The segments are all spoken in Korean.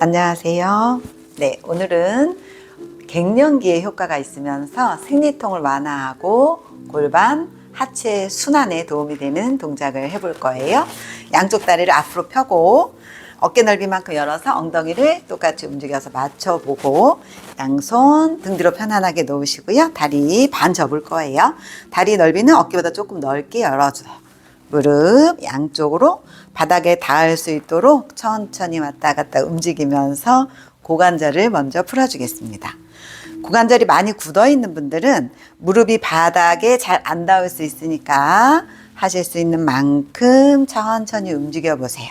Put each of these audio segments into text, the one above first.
안녕하세요. 네, 오늘은 갱년기에 효과가 있으면서 생리통을 완화하고 골반, 하체 순환에 도움이 되는 동작을 해볼 거예요. 양쪽 다리를 앞으로 펴고 어깨 넓이만큼 열어서 엉덩이를 똑같이 움직여서 맞춰보고 양손 등 뒤로 편안하게 놓으시고요. 다리 반 접을 거예요. 다리 넓이는 어깨보다 조금 넓게 열어줘요. 무릎 양쪽으로 바닥에 닿을 수 있도록 천천히 왔다 갔다 움직이면서 고관절을 먼저 풀어주겠습니다. 고관절이 많이 굳어 있는 분들은 무릎이 바닥에 잘 안 닿을 수 있으니까 하실 수 있는 만큼 천천히 움직여 보세요.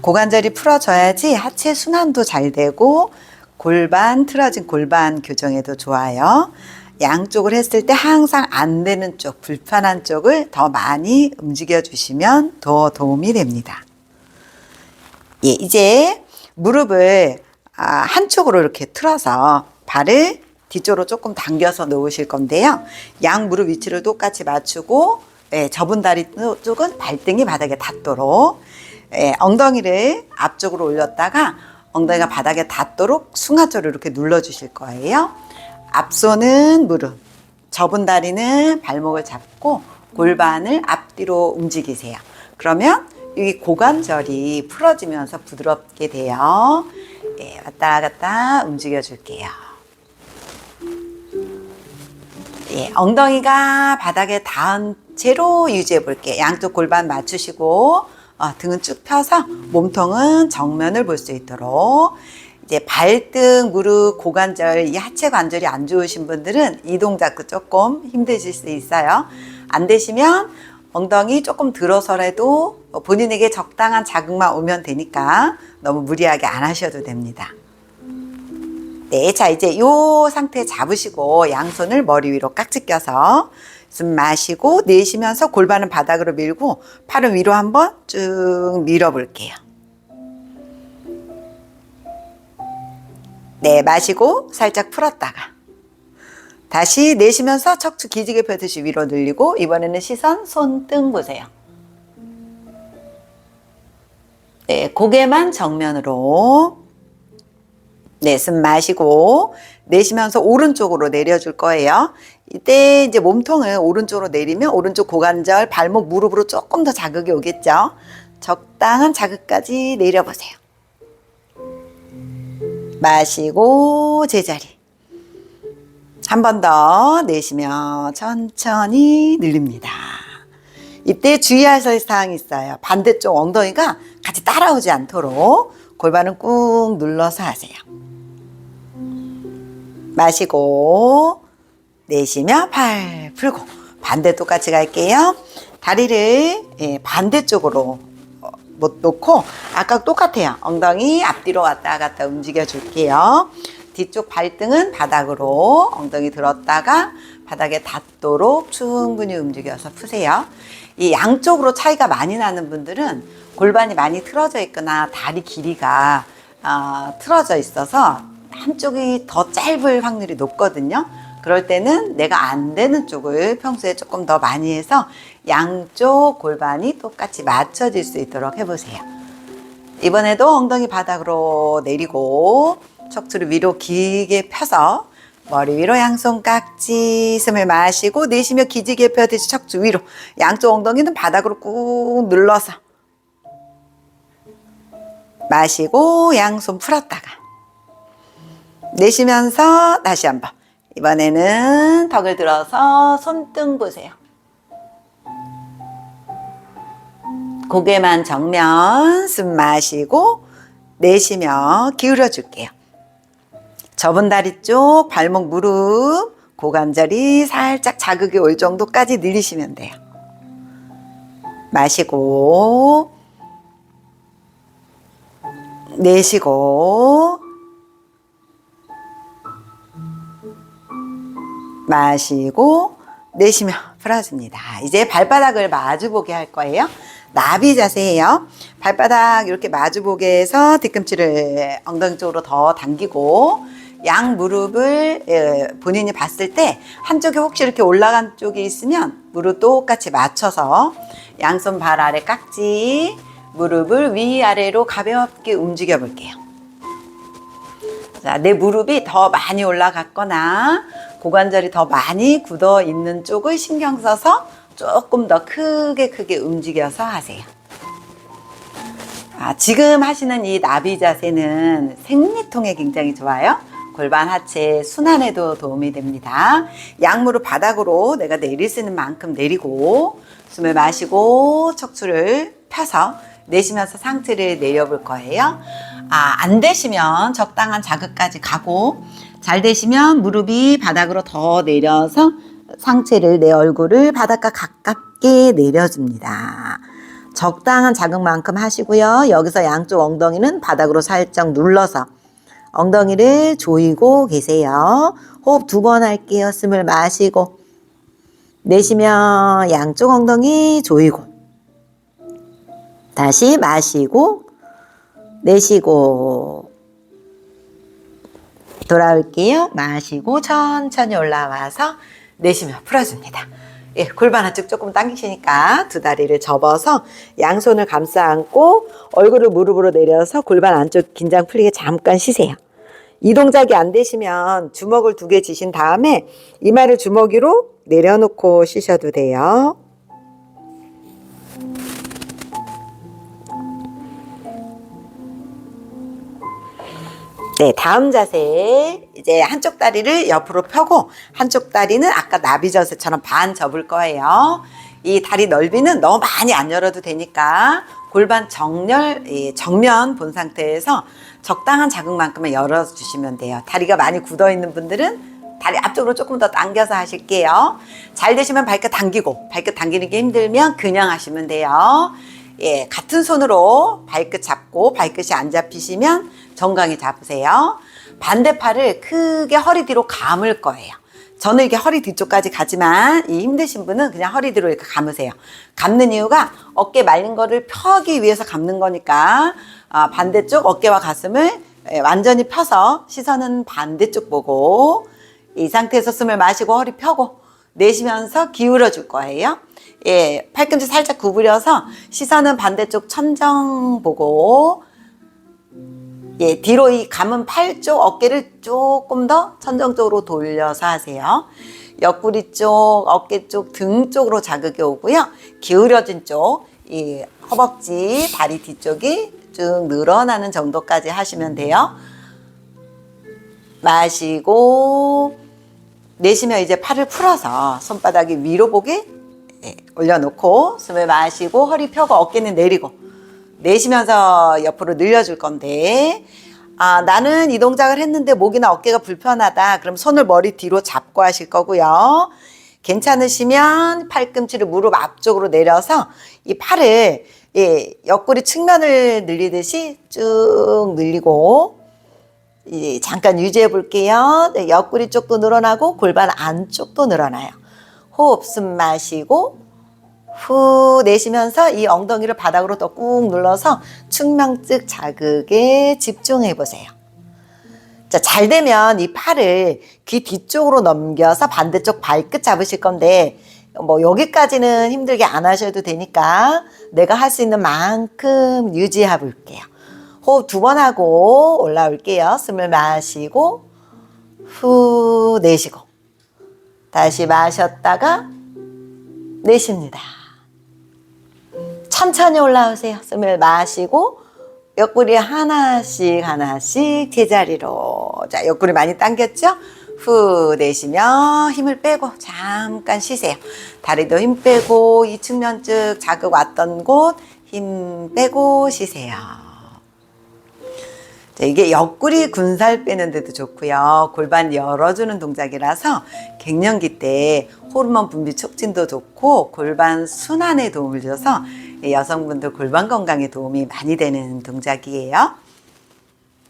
고관절이 풀어져야지 하체 순환도 잘 되고 골반 틀어진 골반 교정에도 좋아요. 양쪽을 했을 때 항상 안 되는 쪽, 불편한 쪽을 더 많이 움직여 주시면 더 도움이 됩니다. 예, 이제 무릎을 아, 한쪽으로 이렇게 틀어서 발을 뒤쪽으로 조금 당겨서 놓으실 건데요. 양 무릎 위치를 똑같이 맞추고 예, 접은 다리 쪽은 발등이 바닥에 닿도록 예, 엉덩이를 앞쪽으로 올렸다가 엉덩이가 바닥에 닿도록 승하처로 이렇게 눌러 주실 거예요. 앞손은 무릎, 접은 다리는 발목을 잡고 골반을 앞뒤로 움직이세요. 그러면 이 고관절이 풀어지면서 부드럽게 돼요. 예, 왔다 갔다 움직여 줄게요. 예, 엉덩이가 바닥에 닿은 채로 유지해 볼게요. 양쪽 골반 맞추시고 어, 등은 쭉 펴서 몸통은 정면을 볼 수 있도록 이제 발등, 무릎, 고관절, 이 하체 관절이 안 좋으신 분들은 이 동작도 조금 힘드실 수 있어요. 안 되시면 엉덩이 조금 들어서라도 본인에게 적당한 자극만 오면 되니까 너무 무리하게 안 하셔도 됩니다. 네, 자 이제 이 상태 잡으시고 양손을 머리 위로 깍지 껴서 숨 마시고 내쉬면서 골반은 바닥으로 밀고 팔은 위로 한번 쭉 밀어볼게요. 네, 마시고 살짝 풀었다가 다시 내쉬면서 척추 기지개 펴듯이 위로 늘리고 이번에는 시선 손등 보세요. 네, 고개만 정면으로 네, 숨 마시고 내쉬면서 오른쪽으로 내려줄 거예요. 이때 이제 몸통을 오른쪽으로 내리면 오른쪽 고관절, 발목, 무릎으로 조금 더 자극이 오겠죠. 적당한 자극까지 내려보세요. 마시고 제자리. 한 번 더 내쉬며 천천히 늘립니다. 이때 주의할 사항이 있어요. 반대쪽 엉덩이가 같이 따라오지 않도록 골반은 꾹 눌러서 하세요. 마시고 내쉬며 팔 풀고 반대 똑같이 갈게요. 다리를 예, 반대쪽으로 어, 못 놓고 아까 똑같아요. 엉덩이 앞뒤로 왔다 갔다 움직여 줄게요. 뒤쪽 발등은 바닥으로 엉덩이 들었다가 바닥에 닿도록 충분히 움직여서 푸세요. 이 양쪽으로 차이가 많이 나는 분들은 골반이 많이 틀어져 있거나 다리 길이가 어, 틀어져 있어서 한쪽이 더 짧을 확률이 높거든요. 그럴 때는 내가 안 되는 쪽을 평소에 조금 더 많이 해서 양쪽 골반이 똑같이 맞춰질 수 있도록 해보세요. 이번에도 엉덩이 바닥으로 내리고 척추를 위로 길게 펴서 머리 위로 양손 깍지 숨을 마시고 내쉬며 기지개 펴듯이 척추 위로 양쪽 엉덩이는 바닥으로 꾹 눌러서 마시고 양손 풀었다가 내쉬면서 다시 한번 이번에는 턱을 들어서 손등 보세요. 고개만 정면 숨 마시고 내쉬며 기울여 줄게요. 접은 다리 쪽 발목 무릎 고관절이 살짝 자극이 올 정도까지 늘리시면 돼요. 마시고 내쉬고 마시고 내쉬며 풀어줍니다. 이제 발바닥을 마주보게 할 거예요. 나비 자세예요. 발바닥 이렇게 마주보게 해서 뒤꿈치를 엉덩이 쪽으로 더 당기고 양 무릎을 예, 본인이 봤을 때 한쪽이 혹시 이렇게 올라간 쪽이 있으면 무릎 똑같이 맞춰서 양손 발 아래 깍지 무릎을 위아래로 가볍게 움직여 볼게요. 자, 내 무릎이 더 많이 올라갔거나 고관절이 더 많이 굳어 있는 쪽을 신경 써서 조금 더 크게 크게 움직여서 하세요. 아, 지금 하시는 이 나비 자세는 생리통에 굉장히 좋아요. 골반 하체 순환에도 도움이 됩니다. 양무릎 바닥으로 내가 내릴 수 있는 만큼 내리고 숨을 마시고 척추를 펴서 내쉬면서 상체를 내려볼 거예요. 아, 안 되시면 적당한 자극까지 가고 잘 되시면 무릎이 바닥으로 더 내려서 상체를 내 얼굴을 바닥과 가깝게 내려줍니다. 적당한 자극만큼 하시고요. 여기서 양쪽 엉덩이는 바닥으로 살짝 눌러서 엉덩이를 조이고 계세요. 호흡 두 번 할게요. 숨을 마시고 내쉬며 양쪽 엉덩이 조이고 다시 마시고 내쉬고 돌아올게요. 마시고 천천히 올라와서 내쉬며 풀어줍니다. 예, 골반 한쪽 조금 당기시니까 두 다리를 접어서 양손을 감싸 안고 얼굴을 무릎으로 내려서 골반 안쪽 긴장 풀리게 잠깐 쉬세요. 이 동작이 안 되시면 주먹을 두 개 지신 다음에 이마를 주먹이로 내려놓고 쉬셔도 돼요. 네, 다음 자세. 이제 한쪽 다리를 옆으로 펴고 한쪽 다리는 아까 나비 자세처럼 반 접을 거예요. 이 다리 넓이는 너무 많이 안 열어도 되니까 골반 정렬, 예, 정면 본 상태에서 적당한 자극만큼만 열어주시면 돼요. 다리가 많이 굳어 있는 분들은 다리 앞쪽으로 조금 더 당겨서 하실게요. 잘 되시면 발끝 당기고, 발끝 당기는 게 힘들면 그냥 하시면 돼요. 예, 같은 손으로 발끝 잡고 발끝이 안 잡히시면 정강이 잡으세요. 반대팔을 크게 허리 뒤로 감을 거예요. 저는 이렇게 허리 뒤쪽까지 가지만 이 힘드신 분은 그냥 허리 뒤로 이렇게 감으세요. 감는 이유가 어깨 말린 거를 펴기 위해서 감는 거니까 아, 반대쪽 어깨와 가슴을 예, 완전히 펴서 시선은 반대쪽 보고 이 상태에서 숨을 마시고 허리 펴고 내쉬면서 기울여 줄 거예요. 예, 팔꿈치 살짝 구부려서 시선은 반대쪽 천정 보고 예, 뒤로 이 감은 팔 쪽 어깨를 조금 더 천정 쪽으로 돌려서 하세요. 옆구리 쪽, 어깨 쪽, 등 쪽으로 자극이 오고요. 기울여진 쪽, 이 허벅지, 다리 뒤쪽이 쭉 늘어나는 정도까지 하시면 돼요. 마시고 내쉬며 이제 팔을 풀어서 손바닥이 위로 보게 예, 올려놓고 숨을 마시고 허리 펴고 어깨는 내리고 내쉬면서 옆으로 늘려줄 건데 아, 나는 이 동작을 했는데 목이나 어깨가 불편하다. 그럼 손을 머리 뒤로 잡고 하실 거고요. 괜찮으시면 팔꿈치를 무릎 앞쪽으로 내려서 이 팔을 예, 옆구리 측면을 늘리듯이 쭉 늘리고 이 잠깐 유지해 볼게요. 네, 옆구리 쪽도 늘어나고 골반 안쪽도 늘어나요. 호흡 숨 마시고 후 내쉬면서 이 엉덩이를 바닥으로 더 꾹 눌러서 측면측 자극에 집중해 보세요. 자, 잘 되면 이 팔을 귀 뒤쪽으로 넘겨서 반대쪽 발끝 잡으실 건데, 뭐, 여기까지는 힘들게 안 하셔도 되니까 내가 할 수 있는 만큼 유지해 볼게요. 호흡 두 번 하고 올라올게요. 숨을 마시고, 후 내쉬고, 다시 마셨다가 내쉽니다. 천천히 올라오세요. 숨을 마시고 옆구리 하나씩 하나씩 제자리로. 자, 옆구리 많이 당겼죠? 후 내쉬며 힘을 빼고 잠깐 쉬세요. 다리도 힘 빼고 이 측면측 자극 왔던 곳 힘 빼고 쉬세요. 자, 이게 옆구리 군살 빼는 데도 좋고요. 골반 열어주는 동작이라서 갱년기 때 호르몬 분비 촉진도 좋고 골반 순환에 도움을 줘서 여성분들 골반 건강에 도움이 많이 되는 동작이에요.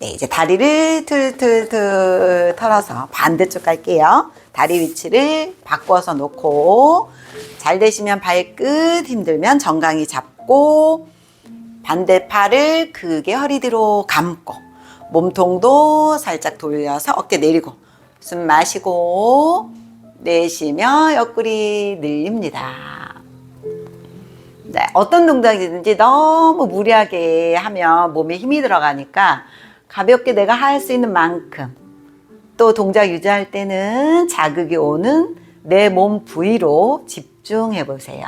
네, 이제 다리를 틀틀틀 털어서 반대쪽 갈게요. 다리 위치를 바꿔서 놓고 잘 되시면 발끝 힘들면 정강이 잡고 반대 팔을 크게 허리 뒤로 감고 몸통도 살짝 돌려서 어깨 내리고 숨 마시고 내쉬며 옆구리 늘립니다. 네, 어떤 동작이든지 너무 무리하게 하면 몸에 힘이 들어가니까 가볍게 내가 할 수 있는 만큼 또 동작 유지할 때는 자극이 오는 내 몸 부위로 집중해 보세요.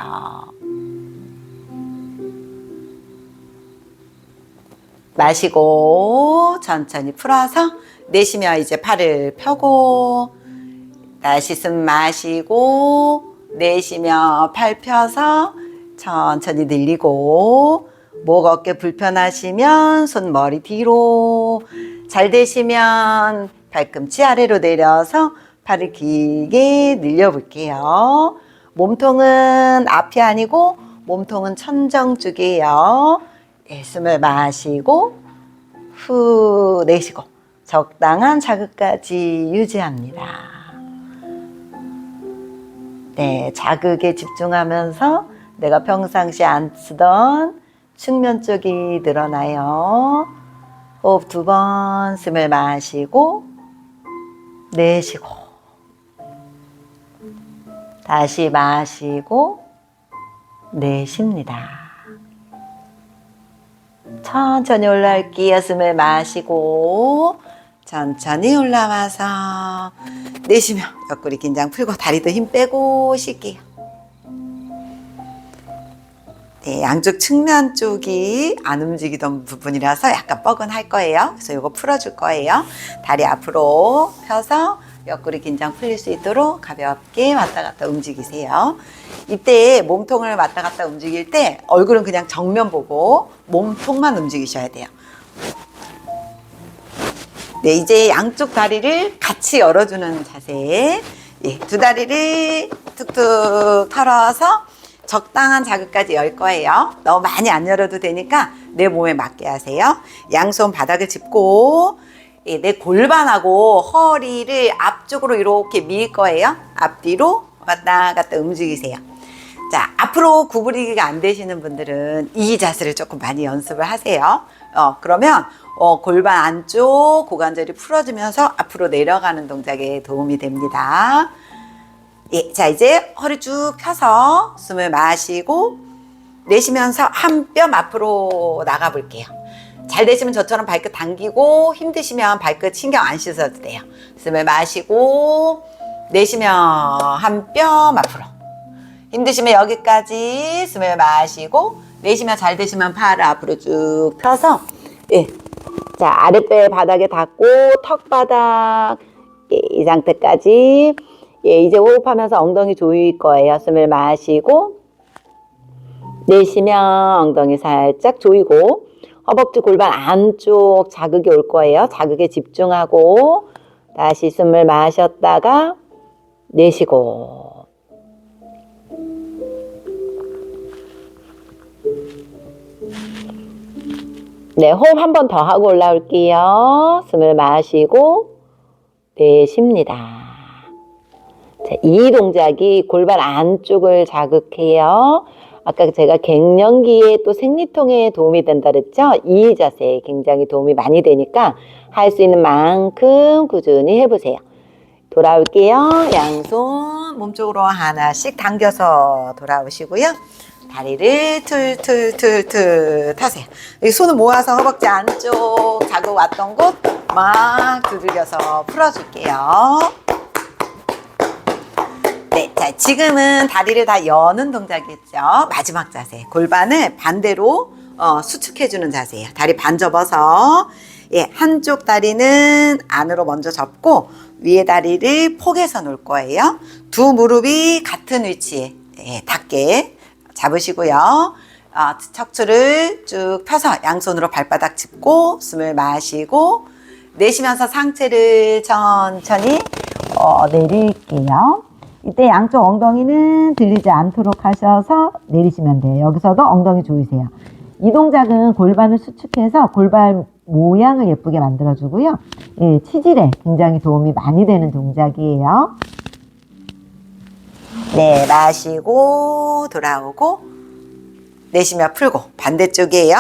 마시고 천천히 풀어서 내쉬며 이제 팔을 펴고 다시 숨 마시고 내쉬며 팔 펴서 천천히 늘리고 목 어깨 불편하시면 손 머리 뒤로 잘 되시면 발꿈치 아래로 내려서 팔을 길게 늘려 볼게요. 몸통은 앞이 아니고 몸통은 천정 쪽이에요. 네, 숨을 마시고 후 내쉬고 적당한 자극까지 유지합니다. 네, 자극에 집중하면서 내가 평상시 안 쓰던 측면 쪽이 늘어나요. 호흡 두 번 숨을 마시고 내쉬고 다시 마시고 내쉽니다. 천천히 올라올게요. 숨을 마시고 천천히 올라와서 내쉬며 옆구리 긴장 풀고 다리도 힘 빼고 쉴게요. 네, 양쪽 측면 쪽이 안 움직이던 부분이라서 약간 뻐근할 거예요. 그래서 이거 풀어줄 거예요. 다리 앞으로 펴서 옆구리 긴장 풀릴 수 있도록 가볍게 왔다 갔다 움직이세요. 이때 몸통을 왔다 갔다 움직일 때 얼굴은 그냥 정면 보고 몸통만 움직이셔야 돼요. 네, 이제 양쪽 다리를 같이 열어주는 자세. 예, 두 다리를 툭툭 털어서 적당한 자극까지 열 거예요. 너무 많이 안 열어도 되니까 내 몸에 맞게 하세요. 양손 바닥을 짚고 예, 내 골반하고 허리를 앞쪽으로 이렇게 밀 거예요. 앞뒤로 왔다 갔다 움직이세요. 자, 앞으로 구부리기가 안 되시는 분들은 이 자세를 조금 많이 연습을 하세요. 어, 그러면 어, 골반 안쪽 고관절이 풀어지면서 앞으로 내려가는 동작에 도움이 됩니다. 예, 자, 이제 허리 쭉 펴서 숨을 마시고 내쉬면서 한 뼘 앞으로 나가 볼게요. 잘 되시면 저처럼 발끝 당기고 힘드시면 발끝 신경 안 씻어도 돼요. 숨을 마시고 내쉬면 한 뼘 앞으로. 힘드시면 여기까지 숨을 마시고 내쉬면 잘 되시면 팔을 앞으로 쭉 펴서 예. 자, 아랫배 바닥에 닿고 턱 바닥 예, 이 상태까지 예, 이제 호흡하면서 엉덩이 조일 거예요. 숨을 마시고 내쉬면 엉덩이 살짝 조이고 허벅지 골반 안쪽 자극이 올 거예요. 자극에 집중하고 다시 숨을 마셨다가 내쉬고 네, 호흡 한 번 더 하고 올라올게요. 숨을 마시고 내쉽니다. 자, 이 동작이 골반 안쪽을 자극해요. 아까 제가 갱년기에 또 생리통에 도움이 된다 그랬죠? 이 자세 굉장히 도움이 많이 되니까 할 수 있는 만큼 꾸준히 해보세요. 돌아올게요. 양손 몸쪽으로 하나씩 당겨서 돌아오시고요. 다리를 툴툴툴툴 타세요. 이 손을 모아서 허벅지 안쪽 자극 왔던 곳 막 두들겨서 풀어줄게요. 네, 자, 지금은 다리를 다 여는 동작이죠. 마지막 자세. 골반을 반대로 어, 수축해주는 자세예요. 다리 반 접어서, 예, 한쪽 다리는 안으로 먼저 접고, 위에 다리를 포개서 놓을 거예요. 두 무릎이 같은 위치에, 예, 닿게 잡으시고요. 어, 척추를 쭉 펴서 양손으로 발바닥 짚고, 숨을 마시고, 내쉬면서 상체를 천천히 어, 내릴게요. 이때 양쪽 엉덩이는 들리지 않도록 하셔서 내리시면 돼요. 여기서도 엉덩이 조이세요. 이 동작은 골반을 수축해서 골반 모양을 예쁘게 만들어주고요. 예, 치질에 굉장히 도움이 많이 되는 동작이에요. 네, 마시고 돌아오고 내쉬며 풀고 반대쪽이에요.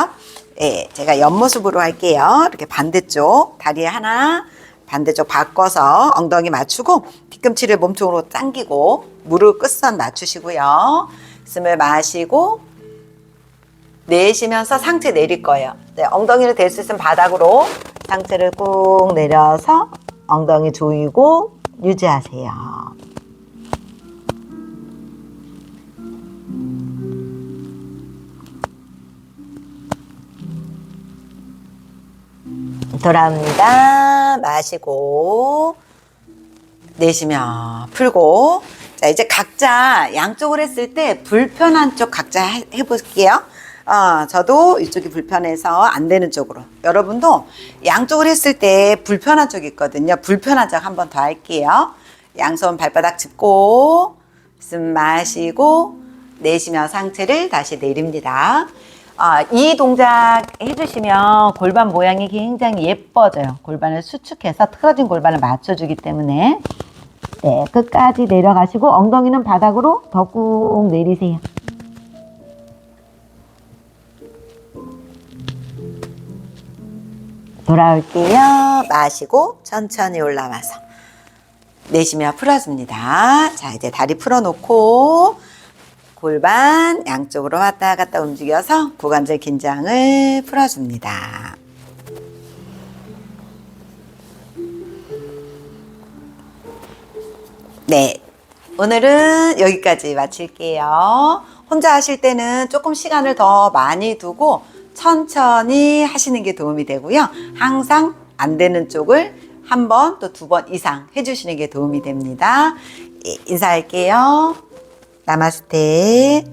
예, 제가 옆모습으로 할게요. 이렇게 반대쪽 다리 하나 반대쪽 바꿔서 엉덩이 맞추고 뒤꿈치를 몸쪽으로 당기고 무릎 끝선 낮추시고요. 숨을 마시고 내쉬면서 상체 내릴 거예요. 네, 엉덩이를 댈 수 있으면 바닥으로 상체를 꾹 내려서 엉덩이 조이고 유지하세요. 돌아옵니다. 마시고 내쉬며 풀고 자 이제 각자 양쪽을 했을 때 불편한 쪽 각자 해, 해볼게요. 어, 저도 이쪽이 불편해서 안 되는 쪽으로 여러분도 양쪽을 했을 때 불편한 쪽 있거든요. 불편한 쪽 한 번 더 할게요. 양손 발바닥 짚고 숨 마시고 내쉬며 상체를 다시 내립니다. 아, 이 동작 해주시면 골반 모양이 굉장히 예뻐져요. 골반을 수축해서 틀어진 골반을 맞춰주기 때문에 네, 끝까지 내려가시고 엉덩이는 바닥으로 더 꾹 내리세요. 돌아올게요. 마시고 천천히 올라와서 내쉬며 풀어줍니다. 자, 이제 다리 풀어놓고 골반 양쪽으로 왔다 갔다 움직여서 고관절 긴장을 풀어줍니다. 네. 오늘은 여기까지 마칠게요. 혼자 하실 때는 조금 시간을 더 많이 두고 천천히 하시는 게 도움이 되고요. 항상 안 되는 쪽을 한 번 또 두 번 이상 해주시는 게 도움이 됩니다. 예, 인사할게요. 나마스테.